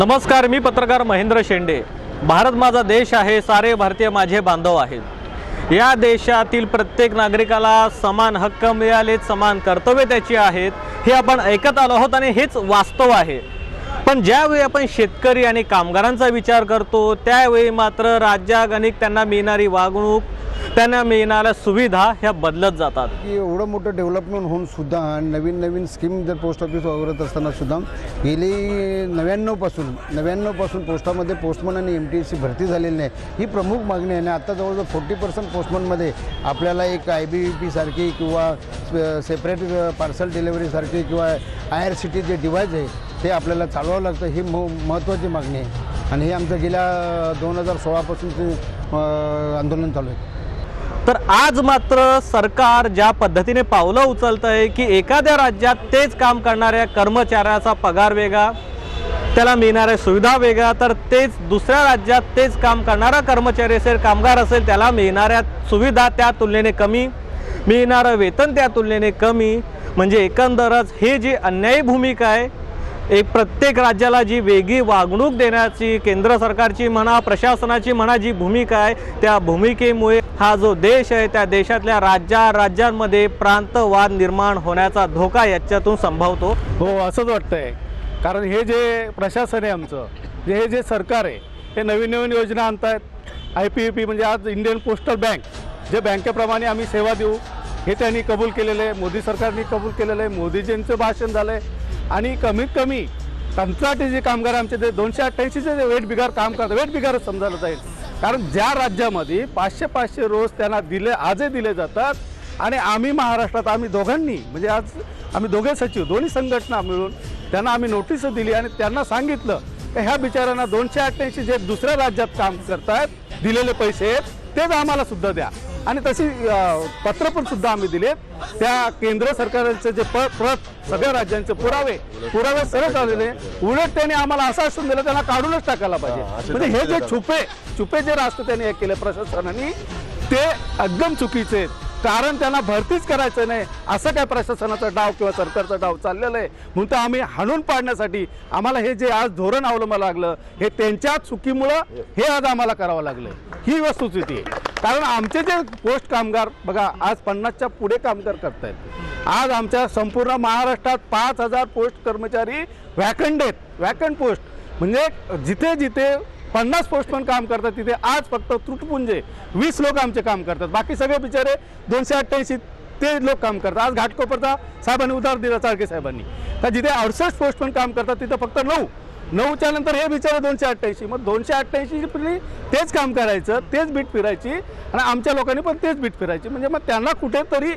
नमस्कार मी पत्रकार महेंद्र शेंडे. भारत माझा देश आहे सारे भारतीय माझे बांधव आहेत. या देशातील प्रत्येक नागरिकाला समान हक्क मिळाले समान कर्तव्य त्याची आहेत हे आपण ऐकत आलो आहोत आणि हेच वास्तव आहे. पण ज्यावेळी आपण शेतकरी आणि कामगारांचा विचार करतो त्यावेळी मात्र राज्यागणिक त्यांना मिळणारी वागणूक त्यांना मिळणाऱ्या सुविधा ह्या बदलत जातात. की एवढं मोठं डेव्हलपमेंट होऊन सुद्धा नवीन नवीन स्कीम जर पोस्ट ऑफिस वापरत असताना सुद्धा गेली नव्याण्णवपासून नव्याण्णवपासून पोस्टामध्ये पोस्टमन आणि एम टी एसची भरती झालेली नाही. ही प्रमुख मागणी आहे. आणि आता जवळजवळ फोर्टी पर्सेंट पोस्टमनमध्ये आपल्याला एक आय बी पी सारखी किंवा सेपरेट पार्सल डिलेवरीसारखी किंवा आय आर सी टी जे डिव्हाइस आहे ते आपल्याला चालवावं लागतं ही म महत्त्वाची मागणी आहे. आणि हे आमचं गेल्या दोन हजार सोळापासूनचे आंदोलन चालू आहे. तर आज मात्र सरकार ज्या पद्धतीने पावलं उचलत आहे की एखाद्या राज्यात तेच काम करणाऱ्या कर्मचाऱ्याचा पगार वेगळा त्याला मिळणाऱ्या सुविधा वेगळ्या तर तेच दुसऱ्या राज्यात तेच काम करणारा कर्मचारी असेल कामगार असेल त्याला मिळणाऱ्या सुविधा त्या तुलनेने कमी मिळणारं वेतन त्या तुलनेने कमी. म्हणजे एकंदरच हे जी अन्यायी भूमिका आहे एक प्रत्येक राज्याला जी वेगळी वागणूक देण्याची केंद्र सरकारची म्हणा प्रशासनाची म्हणा जी भूमिका आहे त्या भूमिकेमुळे हा जो देश आहे त्या देशातल्या राज्या राज्यांमध्ये प्रांतवाद निर्माण होण्याचा धोका याच्यातून संभवतो. हो असंच वाटतंय. कारण हे जे प्रशासन आहे आमचं जे हे जे सरकार आहे हे नवीन नवीन योजना आणतायत. आय पी पी म्हणजे आज इंडियन पोस्टल बँक जे बँकेप्रमाणे आम्ही सेवा देऊ हे त्यांनी कबूल केलेलं आहे. मोदी सरकारने कबूल केलेलं आहे. मोदीजींचं भाषण झालं आहे आणि कमीत कमी कंत्राटी जे कामगार आमचे ते दोनशे अठ्ठ्याऐंशीचे जे वेट बिगार काम करतात वेट बिगारच समजायला जाईल. कारण ज्या राज्यामध्ये पाचशे पाचशे रोज त्यांना दिले आजही दिले जातात आणि आम्ही महाराष्ट्रात आम्ही दोघांनी म्हणजे आज आम्ही दोघे सचिव दोन्ही संघटना मिळून त्यांना आम्ही नोटीस दिली आणि त्यांना सांगितलं की ह्या बिचाऱ्यांना दोनशे अठ्ठ्याऐंशी जे दुसऱ्या राज्यात काम करतात दिलेले पैसे तेच आम्हाला सुद्धा द्या. आणि तशी पत्र पण सुद्धा आम्ही दिले त्या केंद्र सरकारचे जे प्रत सगळ्या राज्यांचे पुरावे पुरावे सरळ आलेले उलट त्यांनी आम्हाला असं आश्वासन दिलं त्यांना काढूनच टाकायला पाहिजे. म्हणजे हे जे छुपे छुपे जे राष्ट्र त्यांनी हे केले प्रशासनाने ते एकदम चुकीचे आहेत. कारण त्यांना भरतीच करायचं नाही. असं काय प्रशासनाचा डाव किंवा सरकारचा डाव चाललेला आहे? म्हणून तर आम्ही हाणून पाडण्यासाठी आम्हाला हे जे आज धोरण अवलंबावं लागलं हे त्यांच्या चुकीमुळं हे आज आम्हाला करावं लागलं ही वस्तुस्थिती आहे. कारण आमचे जे पोस्ट कामगार बघा आज पन्नासच्या पुढे कामगार करतायत. आज आमच्या संपूर्ण महाराष्ट्रात पाच हजार पोस्ट कर्मचारी व्हॅकंट आहेत. व्हॅकंट पोस्ट म्हणजे जिथे जिथे पन्नास पोस्टमन काम करतात तिथे. आज फक्त तुटपुंजे. वीस लोक आमचे काम करतात. बाकी सगळे बिचारे दोनशे अठ्ठ्याऐंशी ते लोक काम करतात. आज घाटकोपरचा साहेबांनी उधार दिला चाळके साहेबांनी. तर जिथे अडुसष्ट पोस्टमन काम करतात तिथे फक्त नऊ. नऊच्या नंतर हे बिचारे दोनशे अठ्ठ्याऐंशी. मग दोनशे अठ्ठ्याऐंशी तेच काम करायचं तेच बीट फिरायची आणि आमच्या लोकांनी पण तेच बीट फिरायची. म्हणजे मग त्यांना कुठेतरी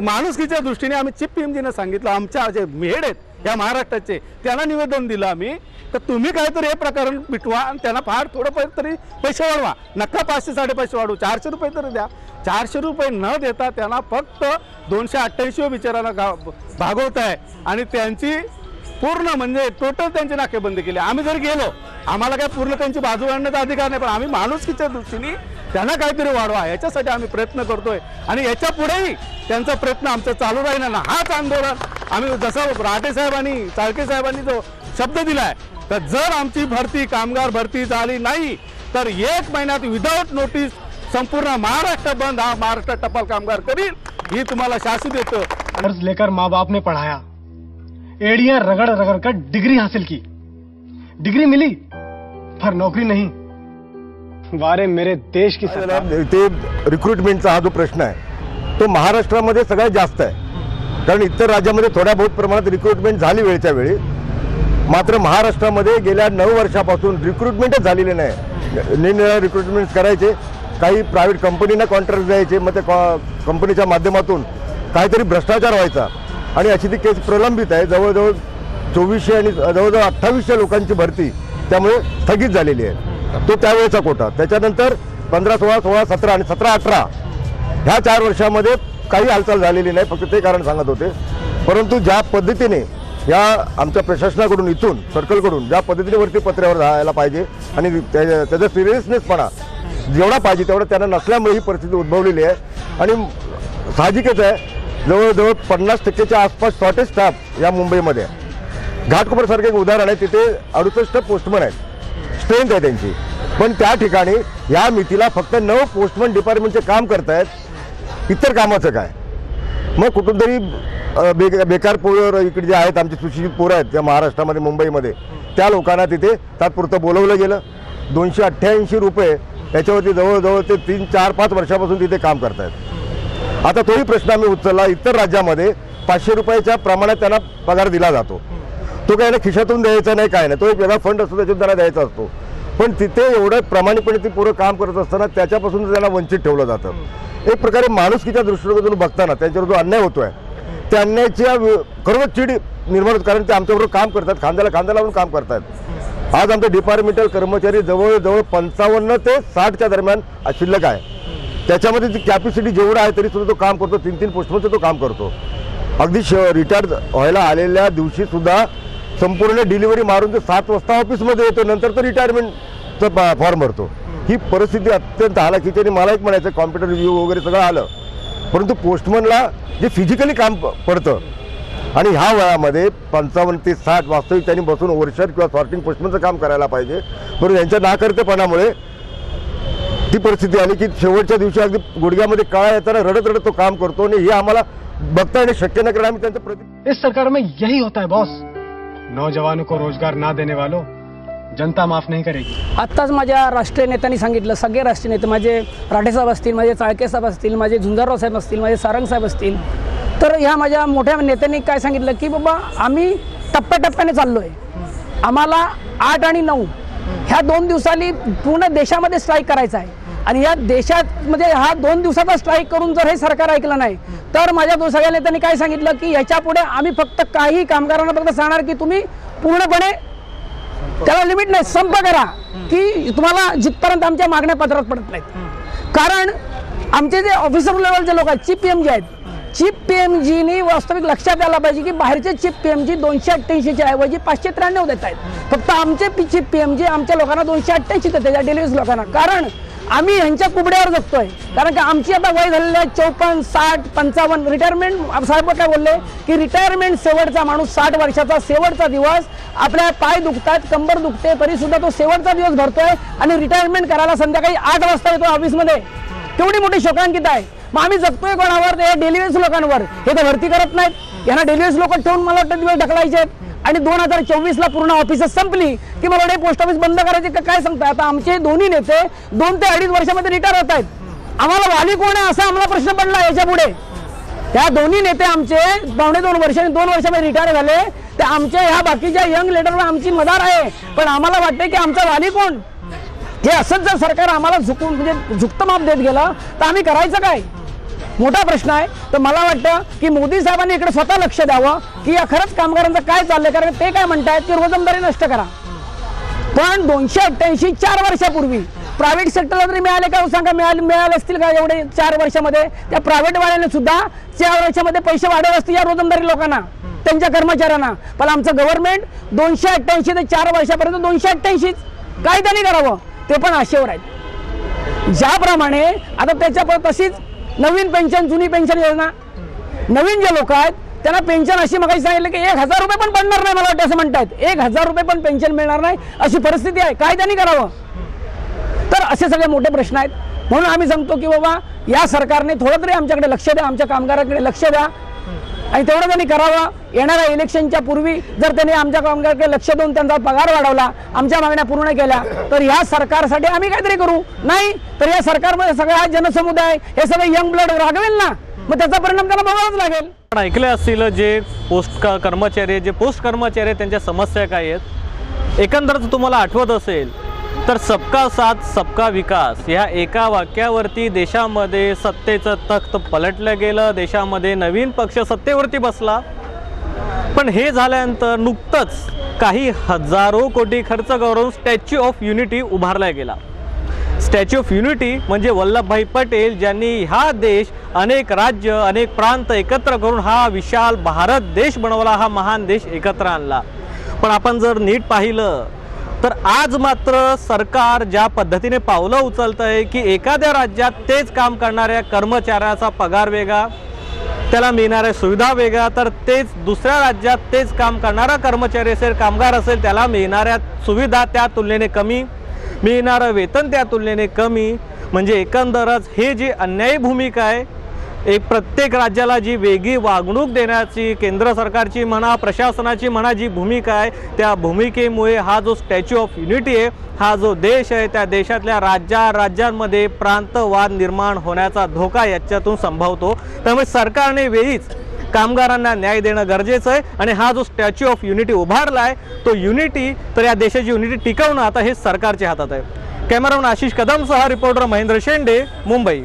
माणुसकीच्या दृष्टीने आम्ही चिप पीएमजीनं सांगितलं आमच्या जे मेड आहेत या महाराष्ट्राचे त्यांना निवेदन दिलं आम्ही. तर तुम्ही काहीतरी हे प्रकरण मिटवा आणि त्यांना फार थोडं तरी पैसे वाढवा. नका पाचशे साडेपाचशे वाढवू चारशे रुपये तरी द्या. चारशे रुपये न देता त्यांना फक्त दोनशे अठ्ठ्याऐंशी बिचारांना गा भागवत आहे आणि त्यांची पूर्ण म्हणजे टोटल त्यांची नाकेबंदी केली. आम्ही जर गेलो आम्हाला काय पूर्ण त्यांची बाजू आणण्याचा अधिकार नाही पण आम्ही माणुसकीच्या दृष्टीने त्यांना काहीतरी वाढवा. याच्यासाठी आम्ही प्रयत्न करतोय. आणि याच्या पुढेही त्यांचा प्रयत्न आमचा चालू राहील ना हाच आंदोलन आम्ही जसं राठे साहेबांनी चाळके साहेबांनी जो शब्द दिलाय तर जर आमची भरती कामगार भरती झाली नाही तर एक महिन्यात विदाऊट नोटीस संपूर्ण महाराष्ट्र बंद हा महाराष्ट्र टपाल कामगार करील ही तुम्हाला शासू देतो कर्ज लेकर माँ बाप ने पढ़ाया. एड़िया रगड़ रगड़ कर डिग्री हासिल की. डिग्री मिली पर नौकरी नहीं. वारे मेरे देश की ते रिक्रुटमेंटचा हा जो प्रश्न आहे तो महाराष्ट्रामध्ये सगळ्यात जास्त आहे. कारण इतर राज्यामध्ये थोड्या बहुत प्रमाणात रिक्रुटमेंट झाली वेळच्या वेळी. मात्र महाराष्ट्रामध्ये गेल्या नऊ वर्षापासून रिक्रुटमेंटच झालेले नाही. निरनिराळे रिक्रुटमेंट करायचे काही प्रायव्हेट कंपनींना कॉन्ट्रॅक्ट द्यायचे मग त्या कंपनीच्या माध्यमातून काहीतरी भ्रष्टाचार व्हायचा. आणि अशी ती केस प्रलंबित आहे. जवळजवळ चोवीसशे आणि जवळजवळ अठ्ठावीसशे लोकांची भरती त्यामुळे स्थगित झालेली आहे. तो त्यावेळेचा कोटा. त्याच्यानंतर पंधरा सोळा सोळा सतरा आणि सतरा अठरा ह्या चार वर्षामध्ये काही हालचाल झालेली नाही फक्त ते कारण सांगत होते. परंतु ज्या पद्धतीने या आमच्या प्रशासनाकडून इथून सर्कलकडून ज्या पद्धतीने वरती पत्र्यावर जायला पाहिजे आणि त्या- त्याचा सिरियसनेसपणा जेवढा पाहिजे तेवढा त्यांना नसल्यामुळे ही परिस्थिती उद्भवलेली आहे. आणि साहजिकच आहे जवळजवळ पन्नास टक्केच्या आसपास शॉर्टेज स्टाफ या मुंबईमध्ये आहे. घाटकोपरसारखं एक उदाहरण आहे तिथे अडुसष्ट पोस्टमन आहेत. स्ट्रेंथ आहे त्यांची. पण त्या ठिकाणी या मितीला फक्त नऊ पोस्टमन डिपार्टमेंटचे काम करतायत. इतर कामाचं काय? मग कुठून तरी बे बेकार पोर इकडे जे आहेत आमचे सुशिक्षित पोरं आहेत त्या महाराष्ट्रामध्ये मुंबईमध्ये त्या लोकांना तिथे तात्पुरतं बोलवलं गेलं. दोनशे अठ्ठ्याऐंशी रुपये याच्यावरती जवळजवळ ते तीन चार पाच वर्षापासून तिथे काम करतायत. आता तोही प्रश्न आम्ही उचलला. इतर राज्यामध्ये पाचशे रुपयाच्या प्रमाणात त्यांना पगार दिला जातो. तो काय ना खिशातून द्यायचा नाही काय नाही. तो एक वेगळा फंड असतो त्याच्यातून त्यांना द्यायचा असतो. पण तिथे एवढं प्रामाणिकपणे ती पोरं काम करत असताना त्याच्यापासून त्यांना वंचित ठेवलं जातं. एक प्रकारे माणुसकीच्या दृष्टिकोनातून बघताना त्यांच्यावर जो अन्याय होतोय त्या अन्यायाच्या खरोखर चिड निर्माण होत कारण ते आमच्याबरोबर काम करतात खांद्याला खांदा लावून काम करतात. आज आमचे डिपार्टमेंटल कर्मचारी जवळजवळ पंचावन्न ते साठच्या दरम्यान शिल्लक आहे. त्याच्यामध्ये ती कॅपॅसिटी जेवढं आहे तरी सुद्धा तो काम करतो तीन तीन पोस्टमनचं तो काम करतो. अगदी रिटायर्ड व्हायला आलेल्या दिवशी सुद्धा संपूर्ण डिलिव्हरी मारून ते सात वाजता ऑफिसमध्ये येतो नंतर तो रिटायरमेंटचं फॉर्म भरतो. ही परिस्थिती अत्यंत हालाकीची आणि मला एक म्हणायचं कॉम्प्युटर रिव्ह्यू वगैरे सगळं आलं. परंतु पोस्टमनला जे फिजिकली काम पडतं आणि ह्या वयामध्ये पंचावन्न ते साठ वास्तविक त्यांनी बसून ओव्हरशर किंवा सॉर्टिंग पोस्टमनचं काम करायला पाहिजे. परंतु यांच्या नाकर्तेपणामुळे ती परिस्थिती आली की शेवटच्या दिवशी अगदी गुडघ्यामध्ये काळा येताना रडत रडत तो काम करतो आणि हे आम्हाला बघता येणं शक्य न करणं आम्ही त्यांचं प्रति इस सरकार में यही होता है बॉस नौजवानों को रोजगार ना देने वालों जनता माफ नाही करेगी। आत्ताच माझ्या राष्ट्रीय नेत्यांनी सांगितलं सगळे राष्ट्रीय नेते माझे राठेसाहेब असतील माझे चाळके साहेब असतील माझे झुंजारराव साहेब असतील माझे सारंग साहेब असतील तर ह्या माझ्या मोठ्या नेत्यांनी काय सांगितलं की बाबा आम्ही टप्प्याटप्प्याने चाललो आहे आम्हाला आठ आणि नऊ ह्या दोन दिवसांनी पूर्ण देशामध्ये स्ट्राईक करायचा आहे. आणि या देशात म्हणजे हा दोन दिवसाचा स्ट्राईक करून जर हे सरकार ऐकलं नाही तर माझ्या दो सगळ्या नेत्यांनी काय सांगितलं की याच्यापुढे आम्ही फक्त काही कामगारांना फक्त सांगणार की तुम्ही पूर्णपणे त्याला लिमिट नाही संप करा की तुम्हाला जिथपर्यंत आमच्या मागण्या पत्रात पडत नाहीत. कारण आमचे जे ऑफिसर लेवलचे लोक आहेत चीफ पी एम आहेत चीफ पी एम वास्तविक लक्षात यायला पाहिजे की बाहेरचे चीफ पी एम जी दोनशे अठ्ठ्याऐंशीच्या ऐवजी पाचशे त्र्याण्णव देत आहेत. फक्त आमचे चीफ पी एम जी आमच्या लोकांना दोनशे अठ्ठ्याऐंशी देते त्या डिलिव्हरीज लोकांना. कारण आम्ही ह्यांच्या कुबड्यावर जगतोय. कारण की आमची आता वय झालेली आहे चौपन्न साठ पंचावन्न. रिटायरमेंट साहेब काय बोलले? की रिटायरमेंट शेवटचा माणूस साठ वर्षाचा शेवटचा दिवस आपल्या पाय दुखतात कंबर दुखते तरी सुद्धा तो शेवटचा दिवस भरतोय आणि रिटायरमेंट करायला संध्याकाळी आठ वाजता येतो ऑफिसमध्ये केवढी मोठी शोकांकित आहे. मग आम्ही जगतोय कोणावर? ते डेलिव्हरीज लोकांवर. हे तर भरती करत नाहीत. यांना डेलिव्हरीज लोक ठेवून मला वाटतं दिवस ढकलायचे आहेत. आणि दोन हजार चोवीसला पूर्ण ऑफिसेस संपली. की मला पोस्ट ऑफिस बंद करायचे काय सांगताय? आता आमचे दोन्ही नेते दोन ते अडीच वर्षामध्ये रिटायर होत आहेत. आम्हाला वाली कोण आहे? असा आम्हाला प्रश्न पडला याच्यापुढे त्या दोन्ही नेते आमचे पावणे दोन वर्ष आणि दोन वर्षामध्ये रिटायर झाले. ते आमच्या ह्या बाकीच्या यंग लिडरवर आमची मदार आहे. पण आम्हाला वाटते की आमचा वाली कोण? हे असंच जर सरकार आम्हाला झुकून म्हणजे झुकतं माप देत गेलं तर आम्ही करायचं काय? मोठा प्रश्न आहे. तर मला वाटतं की मोदी साहेबांनी इकडे स्वतः लक्ष द्यावं की या खरंच कामगारांचं काय चाललंय? कारण ते काय म्हणतायत की रोजंदारी नष्ट करा. पण दोनशे अठ्ठ्याऐंशी चार वर्षापूर्वी प्रायव्हेट सेक्टरला तरी मिळाले का हो सांगा मिळाले मिळाले असतील का एवढे चार वर्षामध्ये? त्या प्रायव्हेटवाल्याने सुद्धा चार वर्षामध्ये पैसे वाढवले असतील या रोजंदारी लोकांना त्यांच्या कर्मचाऱ्यांना. पण आमचं गव्हर्नमेंट दोनशे अठ्ठ्याऐंशी ते चार वर्षापर्यंत दोनशे अठ्ठ्याऐंशीच काय त्यांनी करावं. ते पण आशेवर आहेत. ज्याप्रमाणे आता त्याच्या तशीच नवीन पेन्शन जुनी पेन्शन योजना. नवीन जे लोक आहेत त्यांना पेन्शन अशी मग सांगितलं की एक हजार रुपये पण पडणार नाही मला वाटतं असं म्हणतायत. एक हजार रुपये पण पेन्शन मिळणार नाही अशी परिस्थिती आहे. काय त्यांनी करावं? तर असे सगळे मोठे प्रश्न आहेत. म्हणून आम्ही सांगतो की बाबा या सरकारने थोडं तरी आमच्याकडे लक्ष द्या आमच्या कामगारांकडे लक्ष द्या. आणि तेवढं त्यांनी करावं. येणाऱ्या इलेक्शनच्या पूर्वी जर त्यांनी आमच्या कामगारकडे लक्ष देऊन त्यांचा पगार वाढवला आमच्या मागण्या पूर्ण केल्या तर या सरकारसाठी आम्ही काहीतरी करू. नाही तर या सरकारमध्ये सगळा हा जनसमुदाय हे सगळे यंग ब्लड रागवेल ना. मग त्याचा परिणाम त्यांना बघावाच लागेल. आपण ऐकले असतील जे पोस्ट कर्मचारी जे पोस्ट कर्मचारी त्यांच्या समस्या काय आहेत? एकंदरच तुम्हाला आठवत असेल तर सबका साथ सबका विकास. ह्या एका वाक्यावरती देशामध्ये सत्तेचं तख्त पलटलं गेलं. देशामध्ये नवीन पक्ष सत्तेवरती बसला. पण हे झाल्यानंतर नुकतंच काही हजारो कोटी खर्च करून स्टॅच्यू ऑफ युनिटी उभारला गेला. स्टॅच्यू ऑफ युनिटी म्हणजे वल्लभभाई पटेल ज्यांनी हा देश अनेक राज्य अनेक प्रांत एकत्र करून हा विशाल भारत देश बनवला हा महान देश एकत्र आणला. पण आपण जर नीट पाहिलं तर आज मात्र सरकार ज्या पद्धतीने पावलं उचलत आहे की एखाद्या राज्यात तेच काम करणाऱ्या कर्मचाऱ्याचा पगार वेगळा त्याला मिळणाऱ्या सुविधा वेगळ्या तर तेच दुसऱ्या राज्यात तेच काम करणारा कर्मचारी असेल कामगार असेल त्याला मिळणाऱ्या सुविधा त्या तुलनेने कमी मिळणारं वेतन त्या तुलनेने कमी. म्हणजे एकंदरच हे जी अन्यायी भूमिका आहे एक प्रत्येक राज्याला जी वेगळी वागणूक देण्याची केंद्र सरकारची म्हणा प्रशासनाची म्हणा जी भूमिका आहे त्या भूमिकेमुळे हा जो स्टॅच्यू ऑफ युनिटी आहे हा जो देश आहे त्या देशातल्या राज्या राज्यांमध्ये प्रांतवाद निर्माण होण्याचा धोका याच्यातून संभवतो. त्यामुळे सरकारने वेळीच कामगारांना न्याय देणं गरजेचं आहे आणि हा जो स्टॅच्यू ऑफ युनिटी उभारला आहे तो युनिटी तर या देशाची युनिटी टिकवणं आता हे सरकारच्या हातात आहे. कॅमेरामन आशिष कदमसह रिपोर्टर महेंद्र शेंडे मुंबई.